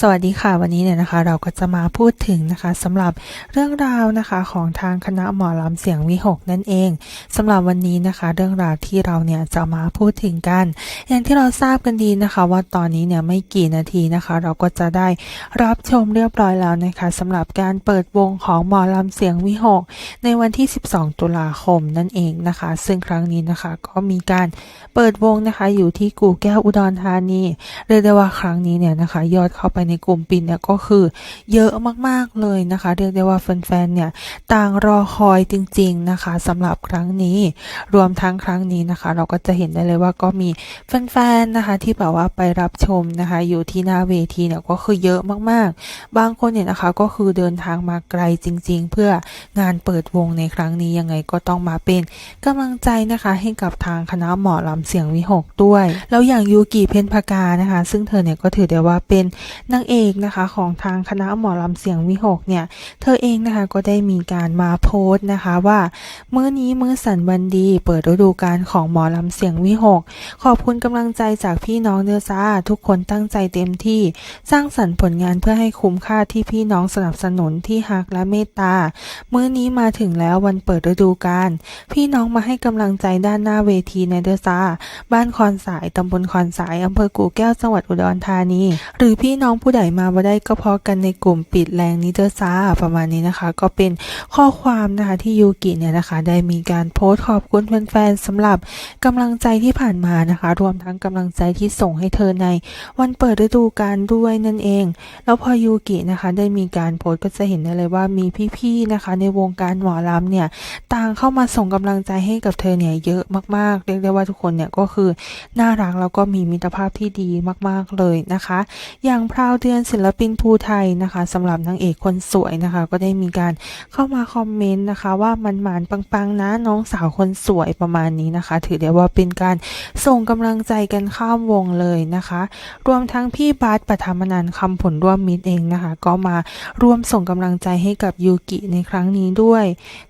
สวัสดีค่ะวันนี้เนี่ยนะคะ เราก็จะมาพูดถึงนะคะสำหรับเรื่องราวนะคะของทางคณะหมอลำเสียงวิหกนั่นเองสำหรับวันนี้นะคะ เรื่องราวที่เราเนี่ยจะมาพูดถึงกัน อย่างที่เราทราบกันดีนะคะ ว่าตอนนี้เนี่ยไม่กี่นาทีนะคะ เราก็จะได้รับชมเรียบร้อยแล้วนะคะสำหรับการเปิดวงของหมอลำเสียงวิหก ในวันที่ 12 ตุลาคมนั่นเองนะคะ ซึ่งครั้งนี้นะคะก็มีการเปิดวงนะคะอยู่ที่กู่แก้วอุดรธานีเรียกได้ว่าครั้งนี้เนี่ยนะคะ ยอดเข้าไปในกลุ่มปิดเนี่ยก็คือเยอะมากๆเลยนะคะ เรียกได้ว่าแฟนๆเนี่ยต่างรอคอยจริง ๆนะคะสำหรับครั้งนี้รวมทั้งครั้งนี้นะคะ เราก็จะเห็นได้เลยว่าก็มีแฟนๆนะคะ ที่แบบว่าไปรับชมนะคะ อยู่ที่หน้าเวทีเนี่ยก็คือเยอะมากๆ บางคนเนี่ยนะคะก็คือเดินทางมาไกลจริง ๆ เพื่องานเปิดวงในครั้งนี้ยังไงก็ต้องมาเป็นกำลังใจนะคะ ให้กับทางคณะหมอลำเสียงวิหกด้วย แล้วอย่างยูกิเพนพากานะคะ ซึ่งเธอเนี่ยก็ถือได้ว่าเป็นนางเอกนะคะของทางคณะหมอลำเสียงวิหกเนี่ย เธอเองนะคะก็ได้มีการมาโพสต์นะคะว่า มื้อนี้มื้อสันวันดี เปิดฤดูกาลของหมอลำเสียงวิหก ขอบคุณกำลังใจจากพี่น้องเนื้อซ่าทุกคนตั้งใจเต็มที่ สร้างสรรค์ผลงานเพื่อให้คุ้มค่าที่พี่น้องสนับสนุนที่ฮักและเมตตา มื้อนี้มาถึงแล้ววันเปิดฤดูกาลพี่น้องมาให้กำลังใจด้านหน้าเวทีในเดอซ่าบ้านคอนสายตำบลคอนสายอำเภอกู่แก้วจังหวัดอุดรธานี หรือพี่น้องผู้ใดมาบ่ได้ก็เพาะกันในกลุ่มปิดแรงนิเดอซ่าประมาณนี้นะคะ ก็เป็นข้อความนะคะที่ยูกิเนี่ยนะคะ ได้มีการโพสต์ขอบคุณแฟนๆสำหรับกำลังใจที่ผ่านมานะคะ รวมทั้งกำลังใจที่ส่งให้เธอในวันเปิดฤดูกาลด้วยนั่นเอง แล้วพอยูกินะคะ ได้มีการโพสต์ก็จะเห็นได้เลยว่ามีพี่ๆนะคะ ในวงการหมอลำเนี่ยต่างเข้ามาส่งกำลังใจให้กับเธอเนี่ยเยอะมากๆ เรียกได้ว่าทุกคนเนี่ยก็คือน่ารักแล้วก็มีมิตรภาพที่ดีมาก ๆเลยนะคะ อย่างพราวเดือนศิลปินภูไทยนะคะสำหรับนางเอกคนสวยนะคะ ก็ได้มีการเข้ามาคอมเมนต์นะคะ ว่ามันหมานปังๆนะน้องสาวคนสวยประมาณนี้นะคะ ถือได้ว่าเป็นการส่งกำลังใจกันข้ามวงเลยนะคะ รวมทั้งพี่บาสปฐมนันคำผลร่วมมิตรเองนะคะ ก็มาร่วมส่งกำลังใจให้กับยูกิในครั้งนี้ด้วย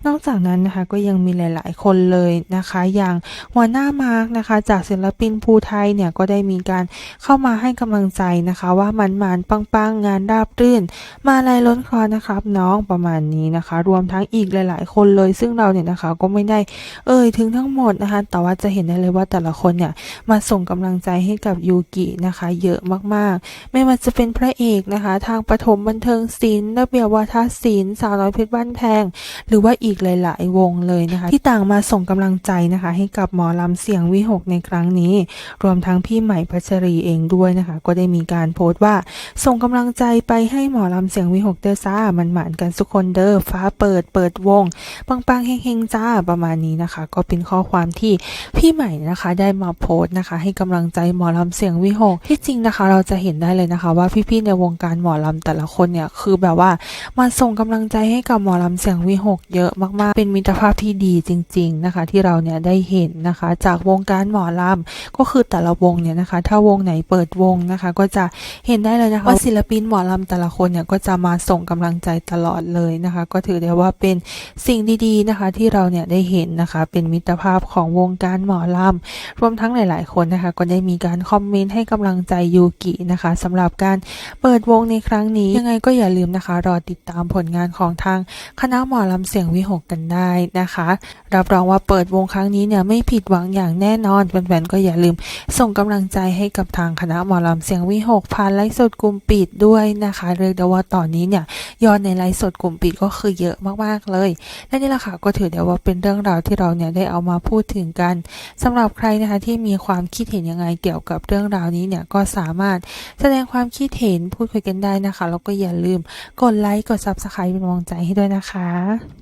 นอกจากนั้นนะคะก็ยังมีหลาย ๆ คนเลยนะคะ อย่างหัวหน้ามาร์กนะคะ จากศิลปินภูไทยเนี่ยก็ได้มีการเข้ามาให้กำลังใจนะคะ ว่ามันมันปังๆงานราบรื่น มาลายล้นคลอนะครับน้องประมาณนี้นะคะ รวมทั้งอีกหลาย ๆ คนเลยซึ่งเราเนี่ยนะคะก็ไม่ได้เอ่ยถึงทั้งหมดนะคะ แต่ว่าจะเห็นได้เลยว่าแต่ละคนเนี่ยมาส่งกำลังใจให้กับยูกินะคะ เยอะมากๆ ไม่ว่าจะเป็นพระเอกนะคะ ทางปฐมบันเทิงศิลป์ระเบียบวาทศิลป์สาวน้อยเพชรบ้านแพง หรือว่าอีกหลาย ๆ วงเลยนะคะ ที่ต่างมาส่งกำลังใจนะคะ ให้กับหมอลำเสียงวิหกในครั้งนี้ รวมทั้งพี่ใหม่พัชรีเองด้วยนะคะ ก็ได้มีการโพสต์ว่าส่งกำลังใจไปให้หมอลำเสียงวิหกเดอซ่ามันหมานกันสุกคนเด้อฟ้าเปิดเปิดวงปังปังๆเฮงๆจ้าประมาณนี้นะคะ ก็เป็นข้อความที่พี่ใหม่นะคะได้มาโพสต์นะคะ ให้กำลังใจหมอลำเสียงวิหกที่จริงนะคะ เราจะเห็นได้เลยนะคะ ว่าพี่ๆในวงการหมอลำแต่ละคนเนี่ยคือแบบว่ามาส่งกำลังใจให้กับหมอลำเสียงวิหกเยอะมากๆ เป็นมิตรภาพที่ดีจริง ๆนะคะ ที่เราเนี่ยได้เห็นนะคะ จากวงการหมอลำก็คือแต่ละวงเนี่ยนะคะ ถ้าวงไหนเปิดวงนะคะ ก็จะเห็นได้เลยนะคะว่าศิลปินหมอลำแต่ละคนเนี่ยก็จะมาส่งกำลังใจตลอดเลยนะคะ ก็ถือได้ว่าเป็นสิ่งดีๆนะคะ ที่เราเนี่ยได้เห็นนะคะ เป็นมิตรภาพของวงการหมอลำรวมทั้งหลาย ๆ คนนะคะ ก็ได้มีการคอมเมนต์ให้กำลังใจยูกินะคะสำหรับการเปิดวงในครั้งนี้ ยังไงก็อย่าลืมนะคะ รอติดตามผลงานของทางคณะหมอลำเสียงวิหกกันได้นะคะ รับรองว่าเปิดวงครั้งนี้เนี่ยไม่ผิดหวังอย่างแน่นอนแฟนๆก็อย่าลืมส่งกำลังใจให้กับทางคณะหมอลำเสียงวิหกผ่านไลฟ์สดกลุ่มปิดด้วยนะคะเรียกได้ว่าตอนนี้เนี่ยยอดในไลฟ์สดกลุ่มปิดก็คือเยอะมากๆเลย และนี่แหละค่ะก็ถือได้ว่าเป็นเรื่องราวที่เราเนี่ยได้เอามาพูดถึงกันสำหรับใครนะคะที่มีความคิดเห็นยังไงเกี่ยวกับเรื่องราวนี้เนี่ยก็สามารถแสดงความคิดเห็นพูดคุยกันได้นะคะแล้วก็อย่าลืมกดไลค์กด Subscribe เป็นกำลังใจให้ด้วยนะคะ